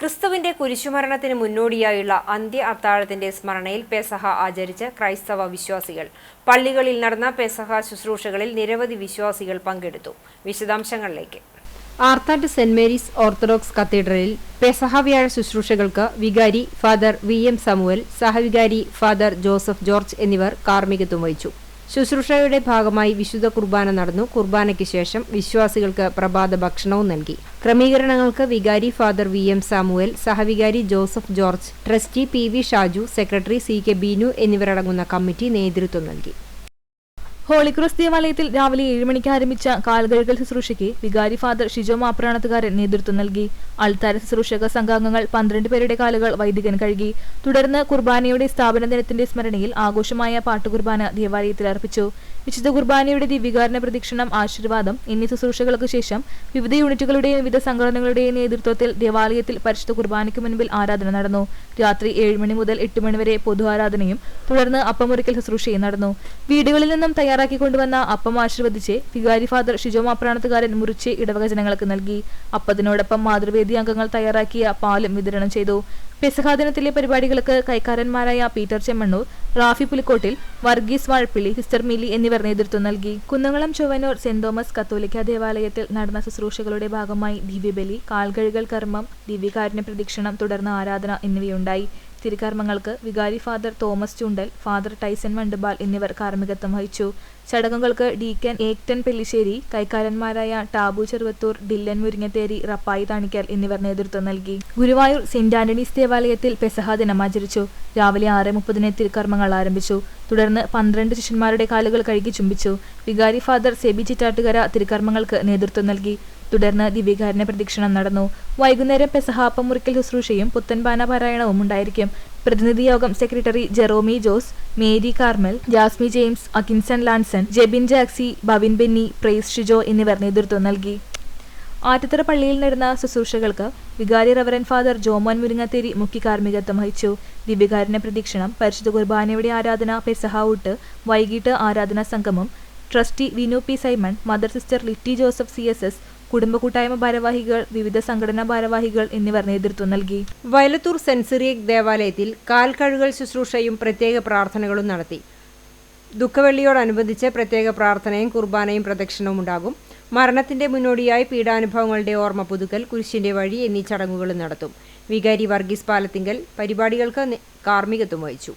ക്രിസ്തുവിന്റെ കുരിശുമരണത്തിന് മുന്നോടിയായുള്ള അന്ത്യ അത്താഴത്തിന്റെ സ്മരണയിൽ പെസഹ ആചരിച്ച ക്രൈസ്തവ വിശ്വാസികൾ. പള്ളികളിൽ നടന്ന പെസഹ ശുശ്രൂഷകളിൽ നിരവധി വിശ്വാസികൾ പങ്കെടുത്തു. വിശദാംശങ്ങളിലേക്ക്. ആർത്താട്ട് സെന്റ് മേരീസ് ഓർത്തഡോക്സ് കത്തീഡ്രലിൽ പെസഹ വ്യാഴ ശുശ്രൂഷകൾക്ക് വികാരി ഫാദർ വി എം സമുവൽ സഹവികാരി ഫാദർ ജോസഫ് ജോർജ് എന്നിവർ കാർമ്മികത്വം വഹിച്ചു. ശുശ്രൂഷയുടെ ഭാഗമായി വിശുദ്ധ കുർബാന നടന്നു. കുർബാനയ്ക്ക് ശേഷം വിശ്വാസികൾക്ക് പ്രഭാത ഭക്ഷണവും നൽകി. ക്രമീകരണങ്ങൾക്ക് വികാരി father V M Samuel സഹവികാരി Joseph George trustee P V Shaju secretary C K Beenu എന്നിവരടങ്ങുന്ന കമ്മിറ്റി നേതൃത്വം നൽകി. ഹോളിക്രോസ് ദേവാലയത്തിൽ രാവിലെ ഏഴ് മണിക്ക് ആരംഭിച്ച കാൽകഴുകൽ ശുശ്രൂഷയ്ക്ക് വികാരി ഫാദർ ഷിജോ മാപ്രാണത്തുകാരൻ നേതൃത്വം നൽകി. അൾത്താര ശുശ്രൂഷക സംഘാംഗങ്ങൾ പന്ത്രണ്ട് പേരുടെ കാലുകൾ വൈദികൻ കഴുകി. തുടർന്ന് കുർബാനയുടെ സ്ഥാപന ദിനത്തിന്റെ സ്മരണയിൽ ആഘോഷമായ പാട്ടുകുർബാന ദേവാലയത്തിൽ അർപ്പിച്ചു. വിശുദ്ധ കുർബാനയുടെ ദിവ്യകാരണ പ്രദക്ഷിണം ആശീർവാദം എന്നീ ശുശ്രൂഷകൾക്ക് ശേഷം വിവിധ യൂണിറ്റുകളുടെയും വിവിധ സംഘടനകളുടെയും നേതൃത്വത്തിൽ ദേവാലയത്തിൽ പരിശുദ്ധ കുർബാനയ്ക്ക് മുൻപിൽ ആരാധന നടന്നു. രാത്രി ഏഴ് മണി മുതൽ എട്ട് മണി വരെ പൊതു ആരാധനയും തുടർന്ന് അപ്പമുറിക്കൽ ശുശ്രൂഷയും നടന്നു. വീടുകളിൽ നിന്നും തയ്യാറാക്കി കൊണ്ടുവന്ന അപ്പം ആശീർവദിച്ച് വികാരി ഫാദർ ഷിജോ മാപ്രാണത്തുകാരൻ മുറിച്ച് ഇടവക ജനങ്ങൾക്ക് നൽകി. അപ്പത്തിനോടൊപ്പം മാതൃവേദി അംഗങ്ങൾ തയ്യാറാക്കിയ പാലും വിതരണം ചെയ്തു. പെസഹാ ദിനത്തിലെ പരിപാടികൾക്ക് കൈക്കാരന്മാരായ പീറ്റർ ചെമ്മണ്ണൂർ റാഫി പുലിക്കോട്ടിൽ വർഗീസ് വാഴപ്പിള്ളി സിസ്റ്റർ മിലി എന്നിവർ നേതൃത്വം നൽകി. കുന്നംകുളം ചൊവ്വനൂർ സെന്റ് തോമസ് കത്തോലിക്ക ദേവാലയത്തിൽ നടന്ന ശുശ്രൂഷകളുടെ ഭാഗമായി ദിവ്യബലി കാൽകഴുകൽ കർമ്മം ദിവ്യകാരുണ്യ പ്രദക്ഷിണം തുടർന്ന് ആരാധന എന്നിവയുണ്ടായി. തിരുക്കർമ്മങ്ങൾക്ക് വികാരി father Thomas Chundal father Tyson Vandubal എന്നിവർ കാർമ്മികത്വം വഹിച്ചു. ചടങ്ങുകൾക്ക് ഡീക്കൻ ഏക്ടൻ പെല്ലിശ്ശേരി കൈക്കാരന്മാരായ ടാബു ചെറുവത്തൂർ ഡില്ലൻ മുരിങ്ങത്തേരി റപ്പായി താണിക്കൽ എന്നിവർ നേതൃത്വം നൽകി. ഗുരുവായൂർ സെന്റ് ആന്റണീസ് ദേവാലയത്തിൽ പെസഹ ദിനം ആചരിച്ചു. രാവിലെ ആറ് മുപ്പതിന് തിരുക്കർമ്മങ്ങൾ ആരംഭിച്ചു. തുടർന്ന് പന്ത്രണ്ട് ശിഷ്യന്മാരുടെ കാലുകൾ കഴുകി ചുംബിച്ചു. വികാരി ഫാദർ സെബി ചിറ്റാട്ടുകര തിരുക്കർമ്മങ്ങൾക്ക് നേതൃത്വം നൽകി. തുടർന്ന് ദിവ്യകാരുണ്യ പ്രദക്ഷിണം നടന്നു. വൈകുന്നേരം പെസഹാപ്പം മുറിക്കൽ ശുശ്രൂഷയും പുത്തൻപാന പാരായണവും ഉണ്ടായിരിക്കും. പ്രതിനിധി യോഗം secretary Jeromi Jose Mary Carmel Jasmi James Akkinson Lanson Jebin Jaxy Bavin Benny Praise Shijo എന്നിവർ നേതൃത്വം നൽകി. ആറ്റത്തറ പള്ളിയിൽ നടന്ന ശുശ്രൂഷകൾക്ക് വികാരി റവറൻ ഫാദർ ജോമോൻ മുരിങ്ങത്തേരി മുഖ്യ കാർമ്മികത്വം വഹിച്ചു. ദിവ്യകാരുണ്യ പ്രദക്ഷിണം പരിശുദ്ധ കുർബാനയുടെ ആരാധന പെസഹ ഊട്ട് വൈകിട്ട് ആരാധനാ സംഗമം trustee Vinu P Simon mother sister Litty Joseph C S S കുടുംബ കൂട്ടായ്മ ഭാരവാഹികൾ വിവിധ സംഘടനാ ഭാരവാഹികൾ എന്നിവർ നേതൃത്വം നൽകി. വയലത്തൂർ സെന്റ് ദേവാലയത്തിൽ കാൽ കഴുകൽ ശുശ്രൂഷയും പ്രത്യേക പ്രാർത്ഥനകളും നടത്തി. ദുഃഖവെള്ളിയോടനുബന്ധിച്ച് പ്രത്യേക പ്രാർത്ഥനയും കുർബാനയും പ്രദക്ഷിണവും ഉണ്ടാകും. മരണത്തിന്റെ മുന്നോടിയായി പീഡാനുഭവങ്ങളുടെ ഓർമ്മ പുതുക്കൽ കുരിശിന്റെ വഴി എന്നീ ചടങ്ങുകളും നടത്തും. വികാരി വർഗീസ് പാലത്തിങ്കൽ പരിപാടികൾക്ക് കാർമ്മികത്വം വഹിച്ചു.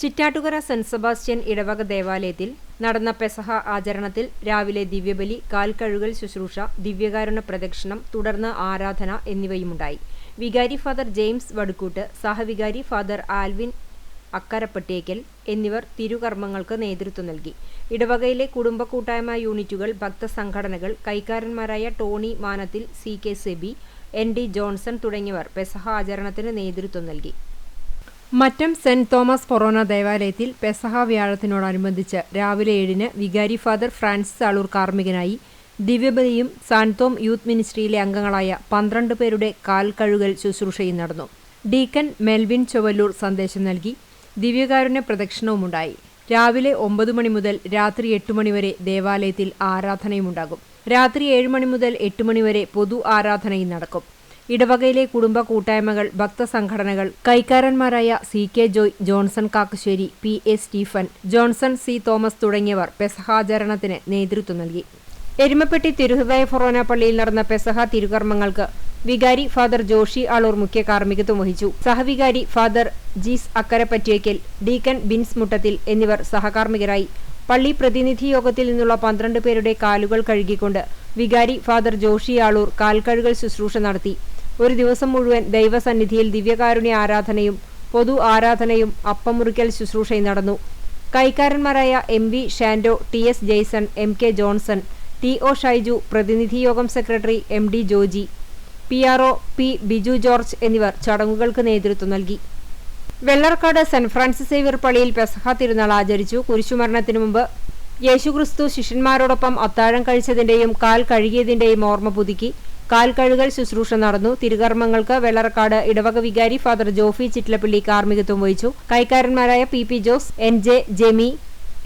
ചിറ്റാട്ടുകര സെന്റ് സെബാസ്റ്റ്യൻ ഇടവക ദേവാലയത്തിൽ നടന്ന പെസഹ ആചരണത്തിൽ രാവിലെ ദിവ്യബലി കാൽക്കഴുകൽ ശുശ്രൂഷ ദിവ്യകാരുണ പ്രദക്ഷിണം തുടർന്ന് ആരാധന എന്നിവയുമുണ്ടായി. വികാരി ഫാദർ ജെയിംസ് വടുക്കൂട്ട് സഹവികാരി ഫാദർ ആൽവിൻ അക്കരപ്പട്ടേക്കൽ എന്നിവർ തിരുകർമ്മങ്ങൾക്ക് നേതൃത്വം നൽകി. ഇടവകയിലെ കുടുംബ കൂട്ടായ്മ യൂണിറ്റുകൾ ഭക്തസംഘടനകൾ കൈക്കാരന്മാരായ Tony Manathil C K Sebi N D Johnson തുടങ്ങിയവർ പെസഹ ആചരണത്തിന് നേതൃത്വം നൽകി. മറ്റം സെന്റ് തോമസ് ഫൊറോന ദേവാലയത്തിൽ പെസഹ വ്യാഴത്തിനോടനുബന്ധിച്ച് രാവിലെ ഏഴിന് വികാരി ഫാദർ ഫ്രാൻസിസ് ആളൂർ കാർമ്മികനായി ദിവ്യബലിയും സാൻതോം യൂത്ത് മിനിസ്ട്രിയിലെ അംഗങ്ങളായ പന്ത്രണ്ട് പേരുടെ കാൽ കഴുകൽ ശുശ്രൂഷയും നടന്നു. ഡീക്കൻ മെൽവിൻ ചൊവല്ലൂർ സന്ദേശം നൽകി. ദിവ്യകാരുണ്യ പ്രദക്ഷിണവുമുണ്ടായി. രാവിലെ ഒമ്പത് മണി മുതൽ രാത്രി എട്ട് മണിവരെ ദേവാലയത്തിൽ ആരാധനയുമുണ്ടാകും. രാത്രി ഏഴ് മണി മുതൽ എട്ട് മണിവരെ പൊതു ആരാധനയും നടക്കും. ഇടവകയിലെ കുടുംബ കൂട്ടായ്മകൾ ഭക്തസംഘടനകൾ കൈക്കാരന്മാരായ C K Joy Johnson Kakkassery P A Stephen Johnson C Thomas തുടങ്ങിയവർ പെസഹാചരണത്തിന് നേതൃത്വം നൽകി. എരുമപ്പെട്ടി തിരുഹൃദയ ഫൊറോന പള്ളിയിൽ നടന്ന പെസഹ തിരുകർമ്മങ്ങൾക്ക് വികാരി ഫാദർ ജോഷി ആളൂർ മുഖ്യ കാർമ്മികത്വം വഹിച്ചു. സഹവികാരി ഫാദർ ജീസ് അക്കരപ്പറ്റേക്കൽ ഡീക്കൻ ബിൻസ് മുട്ടത്തിൽ എന്നിവർ സഹകാർമ്മികരായി. പള്ളി പ്രതിനിധി യോഗത്തിൽ നിന്നുള്ള പന്ത്രണ്ട് പേരുടെ കാലുകൾ കഴുകിക്കൊണ്ട് വികാരി ഫാദർ ജോഷി ആളൂർ കാൽക്കഴുകൽ ശുശ്രൂഷ നടത്തി. ഒരു ദിവസം മുഴുവൻ ദൈവസന്നിധിയിൽ ദിവ്യകാരുണ്യ ആരാധനയും പൊതു ആരാധനയും അപ്പമുറിക്കൽ ശുശ്രൂഷയും നടന്നു. കൈക്കാരന്മാരായ M V Shando T S Jaison M K Johnson T O Shaiju പ്രതിനിധി യോഗം secretary M D Joji P R O P Biju George എന്നിവർ ചടങ്ങുകൾക്ക് നേതൃത്വം നൽകി. വെള്ളർക്കാട് സെന്റ് ഫ്രാൻസിസ് സേവ്യർ പള്ളിയിൽ പെസഹ തിരുനാൾ ആചരിച്ചു. കുരിശുമരണത്തിനു മുമ്പ് യേശുക്രിസ്തു ശിഷ്യന്മാരോടൊപ്പം അത്താഴം കഴിച്ചതിന്റെയും കാൽ കഴുകിയതിന്റെയും ഓർമ്മ പുതുക്കി. കാൽ കഴുകൽ ശുശ്രൂഷ നടന്നു. തിരുകർമ്മങ്ങൾക്ക് വെള്ളറക്കാട് ഇടവക വികാരി ഫാദർ ജോഫി ചിറ്റ്ലപ്പള്ളി കാർമ്മികത്വം വഹിച്ചു. കൈക്കാരന്മാരായ P P Jose N J Jemi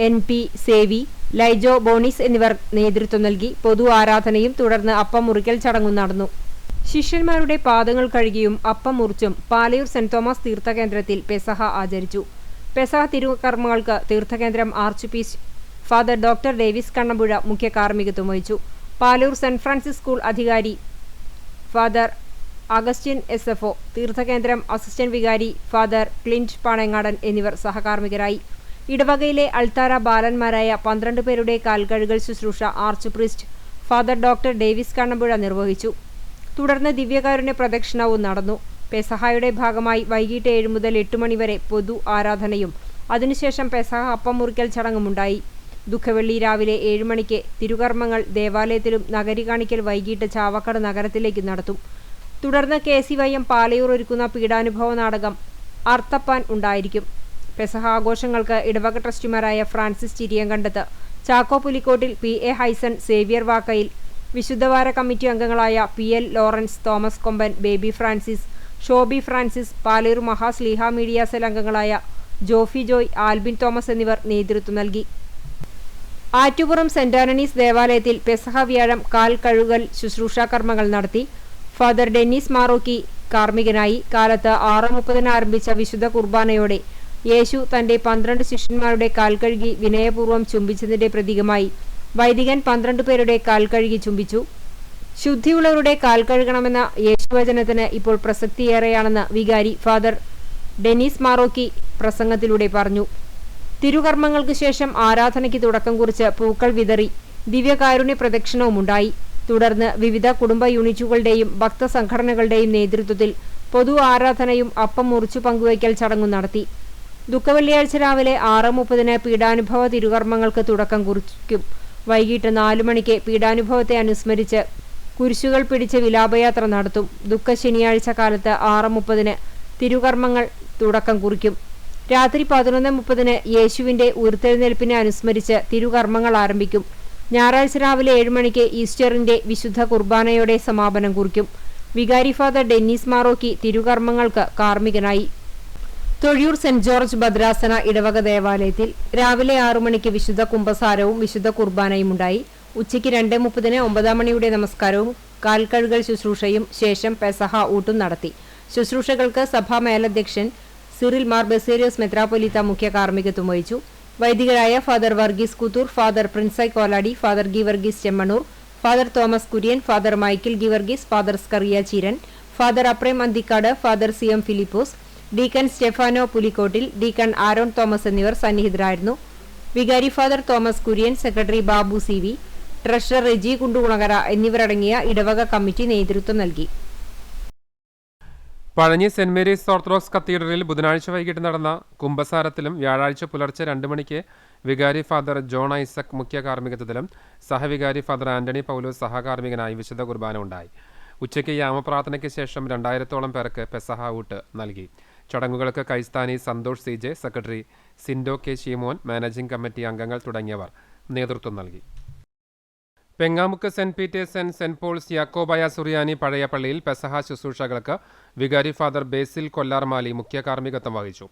N P Sevi Laijo Bonis എന്നിവർ നേതൃത്വം നൽകി. പൊതു ആരാധനയും തുടർന്ന് അപ്പം മുറിക്കൽ ചടങ്ങും നടന്നു. ശിഷ്യന്മാരുടെ പാദങ്ങൾ കഴുകിയും അപ്പം മുറിച്ചും പാലയൂർ സെന്റ് തോമസ് തീർത്ഥകേന്ദ്രത്തിൽ പെസഹ ആചരിച്ചു. പെസഹ തിരുകർമ്മങ്ങൾക്ക് തീർത്ഥകേന്ദ്രം archpriest father doctor Davis Kannampuzha മുഖ്യ കാർമ്മികത്വം വഹിച്ചു. പാലൂർ സെന്റ് ഫ്രാൻസിസ് സ്കൂൾ അധികാരി father Augustine S F O തീർത്ഥകേന്ദ്രം assistant വികാരി ഫാദർ ക്ലിന്റ് പാണങ്ങാടൻ എന്നിവർ സഹകാർമ്മികരായി. ഇടവകയിലെ അൾത്താര ബാലന്മാരായ പന്ത്രണ്ട് പേരുടെ കാൽകഴുകൽ ശുശ്രൂഷ archpriest father doctor Davis Kannampuzha നിർവഹിച്ചു. തുടർന്ന് ദിവ്യകാരുണ്യ പ്രദക്ഷിണവും നടന്നു. പെസഹായുടെ ഭാഗമായി വൈകിട്ട് ഏഴ് മുതൽ എട്ട് മണിവരെ പൊതു ആരാധനയും അതിനുശേഷം പെസഹ അപ്പം മുറിക്കൽ ചടങ്ങുമുണ്ടായി. ദുഃഖവെള്ളി രാവിലെ ഏഴുമണിക്ക് തിരുകർമ്മങ്ങൾ ദേവാലയത്തിലും നഗരി കാണിക്കൽ വൈകിട്ട് ചാവക്കാട് നഗരത്തിലേക്ക് നടത്തും. തുടർന്ന് K C Y M Palayur ഒരുക്കുന്ന പീഡാനുഭവ നാടകം അർത്തപ്പാൻ ഉണ്ടായിരിക്കും. പെസഹ ആഘോഷങ്ങൾക്ക് ഇടവക ട്രസ്റ്റിമാരായ Francis Chiriyankandath Chacko Pulikkottil P. A. Haison Xavier Vakkayil വിശുദ്ധവാര committee അംഗങ്ങളായ P. L. Lawrence Thomas Komban Baby Francis Shobi Francis Palur മഹാസ്ലീഹ media cell അംഗങ്ങളായ ജോഫി ജോയ് ആൽബിൻ തോമസ് എന്നിവർ നേതൃത്വം നൽകി. ആറ്റുപുറം സെന്റ് ആന്റണീസ് ദേവാലയത്തിൽ പെസഹ വ്യാഴം കാൽ കഴുകൽ ശുശ്രൂഷാ കർമ്മങ്ങൾ നടത്തി. ഫാദർ ഡെന്നിസ് മാറോക്കി കാർമ്മികനായി. കാലത്ത് ആറ് മുപ്പതിന് ആരംഭിച്ച വിശുദ്ധ കുർബാനയോടെ യേശു തന്റെ പന്ത്രണ്ട് ശിഷ്യന്മാരുടെ കാൽ കഴുകി വിനയപൂർവം ചുംബിച്ചതിന്റെ പ്രതീകമായി. വൈദികൻ പന്ത്രണ്ട് പേരുടെ കാൽ കഴുകി ചുംബിച്ചു. ശുദ്ധിയുള്ളവരുടെ കാൽ കഴുകണമെന്ന യേശുവചനത്തിന് ഇപ്പോൾ പ്രസക്തിയേറെയാണെന്ന് വികാരി ഫാദർ ഡെനീസ് മാറോക്കി പ്രസംഗത്തിലൂടെ പറഞ്ഞു. തിരുകർമ്മങ്ങൾക്ക് ശേഷം ആരാധനയ്ക്ക് തുടക്കം കുറിച്ച് പൂക്കൾ വിതറി ദിവ്യകാരുണ്യ പ്രദക്ഷിണവുമുണ്ടായി. തുടർന്ന് വിവിധ കുടുംബ യൂണിറ്റുകളുടെയും ഭക്തസംഘടനകളുടെയും നേതൃത്വത്തിൽ പൊതു ആരാധനയും അപ്പം മുറിച്ചു പങ്കുവയ്ക്കൽ ചടങ്ങും നടത്തി. ദുഃഖവെള്ളിയാഴ്ച രാവിലെ ആറ് മുപ്പതിന് പീഡാനുഭവ തിരുകർമ്മങ്ങൾക്ക് തുടക്കം കുറിക്കും. വൈകിട്ട് നാലു മണിക്ക് പീഡാനുഭവത്തെ അനുസ്മരിച്ച് കുരിശുകൾ പിടിച്ച് വിലാപയാത്ര നടത്തും. ദുഃഖ ശനിയാഴ്ച കാലത്ത് ആറ് മുപ്പതിന് തിരുകർമ്മങ്ങൾ തുടക്കം കുറിക്കും. രാത്രി പതിനൊന്ന് മുപ്പതിന് യേശുവിന്റെ ഉയർത്തെഴുന്നേൽപ്പിനെ അനുസ്മരിച്ച് തിരുകർമ്മങ്ങൾ ആരംഭിക്കും. ഞായറാഴ്ച രാവിലെ ഏഴ് മണിക്ക് ഈസ്റ്ററിന്റെ വിശുദ്ധ കുർബാനയോടെ സമാപനം കുറിക്കും. വികാരി ഫാദർ ഡെന്നീസ് മാറോക്കി തിരുകർമ്മങ്ങൾക്ക് കാർമ്മികനായി. തൊഴിയൂർ സെന്റ് ജോർജ് ഭദ്രാസന ഇടവക ദേവാലയത്തിൽ രാവിലെ ആറു മണിക്ക് വിശുദ്ധ കുംഭസാരവും വിശുദ്ധ കുർബാനയും ഉണ്ടായി. ഉച്ചയ്ക്ക് രണ്ട് മുപ്പതിന് ഒമ്പതാം മണിയുടെ നമസ്കാരവും കാൽക്കഴുകൽ ശുശ്രൂഷയും ശേഷം പെസഹ ഊട്ടും നടത്തി. ശുശ്രൂഷകൾക്ക് സഭാ മേലധ്യക്ഷൻ സിറിൽ മാർ ബസേരിയോസ് മെത്രാപ്പൊലിത്ത മുഖ്യ കാർമ്മികത്വം വഹിച്ചു. വൈദികരായ father Varghese Kuthur father പ്രിൻസൈ Koladi father Geevarghese Chemmannur father Thomas Kurian father Michael Geevarghese father Scaria Cheeran father Aprem Anthikkad father C M Philipose deacon Stephano Pulikkottil deacon Aaron Thomas എന്നിവർ സന്നിഹിതരായിരുന്നു. വികാരി father Thomas Kurian secretary Babu C V treasurer Reji Kundukunakara എന്നിവരടങ്ങിയ ഇടവക committee നേതൃത്വം നൽകി. Pazhanji saint Mary's orthodox കത്തീഡ്രലിൽ ബുധനാഴ്ച വൈകിട്ട് നടന്ന കുംഭസാരത്തിലും വ്യാഴാഴ്ച പുലർച്ചെ രണ്ട് മണിക്ക് വികാരി ഫാദർ ജോൺ ഐസക് മുഖ്യ കാർമ്മികത്വത്തിലും സഹവികാരി ഫാദർ ആന്റണി പൗലോസ് സഹകാർമ്മികനായി വിശുദ്ധ കുർബാന ഉണ്ടായി ഉച്ചയ്ക്ക് യാമപ്രാർത്ഥനയ്ക്ക് ശേഷം രണ്ടായിരത്തോളം പേർക്ക് പെസഹ ഊട്ട് നൽകി. ചടങ്ങുകൾക്ക് കൈസ്ഥാനി Santhosh C J secretary Sindo K Sheemon managing committee അംഗങ്ങൾ തുടങ്ങിയവർ നേതൃത്വം നൽകി. Pengamuk saint Peter's and saint Paul's Yakobaya സുറിയാനി പഴയ പള്ളിയിൽ പെസഹ ശുശ്രൂഷകൾക്ക് വികാരി ഫാദർ ബേസിൽ കൊല്ലാർമാലി മുഖ്യ കാർമ്മികത്വം വഹിച്ചു.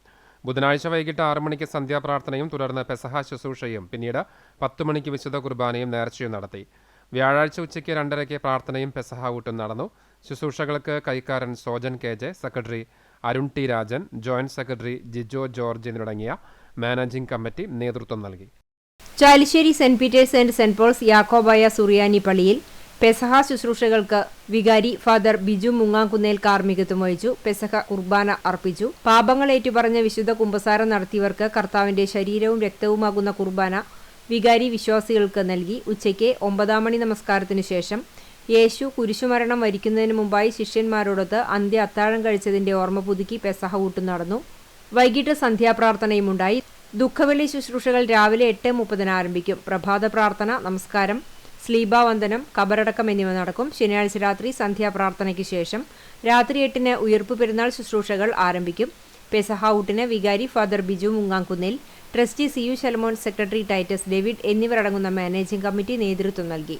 ബുധനാഴ്ച വൈകിട്ട് ആറു മണിക്ക് സന്ധ്യാപ്രാർത്ഥനയും തുടർന്ന് പെസഹ ശുശ്രൂഷയും പിന്നീട് പത്ത് മണിക്ക് വിശുദ്ധ കുർബാനയും നേർച്ചയും നടത്തി. വ്യാഴാഴ്ച ഉച്ചയ്ക്ക് രണ്ടരയ്ക്ക് പ്രാർത്ഥനയും പെസഹ ഊട്ടും നടന്നു. ശുശ്രൂഷകൾക്ക് കൈക്കാരൻ Sojan K J secretary Arun T Rajan joint secretary Jijo George എന്നിവരടങ്ങിയ മാനേജിംഗ് കമ്മിറ്റി നേതൃത്വം നൽകി. Chalissery saint Peter's and saint Paul's Yakobaya സുറിയാനി പള്ളിയിൽ പെസഹ ശുശ്രൂഷകൾക്ക് വികാരി ഫാദർ ബിജു മുങ്ങാങ്കുന്നേൽ കാർമ്മികത്വം വഹിച്ചു. പെസഹ കുർബാന അർപ്പിച്ചു. പാപങ്ങൾ ഏറ്റുപറഞ്ഞ വിശുദ്ധ കുംഭസാരം നടത്തിയവർക്ക് കർത്താവിന്റെ ശരീരവും രക്തവുമാകുന്ന കുർബാന വികാരി വിശ്വാസികൾക്ക് നൽകി. ഉച്ചയ്ക്ക് ഒമ്പതാം മണി നമസ്കാരത്തിനു ശേഷം യേശു കുരിശുമരണം വരിക്കുന്നതിന് മുമ്പായി ശിഷ്യന്മാരോടൊത്ത് അന്ത്യ അത്താഴം കഴിച്ചതിന്റെ ഓർമ്മ പുതുക്കി പെസഹ ഊട്ടു നടന്നു. വൈകിട്ട് സന്ധ്യാപ്രാർത്ഥനയുമുണ്ടായി. ദുഃഖവെള്ളി ശുശ്രൂഷകൾ രാവിലെ എട്ട് മുപ്പതിന് ആരംഭിക്കും. പ്രഭാത പ്രാർത്ഥന നമസ്കാരം സ്ലീബാവന്ദനം കബറടക്കം എന്നിവ നടക്കും. ശനിയാഴ്ച രാത്രി സന്ധ്യാപ്രാർത്ഥനയ്ക്ക് ശേഷം രാത്രി എട്ടിന് ഉയർപ്പ് പെരുന്നാൾ ശുശ്രൂഷകൾ ആരംഭിക്കും. പെസഹ ഊട്ടിന് വികാരി father Biju Mungankunnil trustee C U Shalamon secretary Titus David എന്നിവരടങ്ങുന്ന മാനേജിംഗ് കമ്മിറ്റി നേതൃത്വം നൽകി.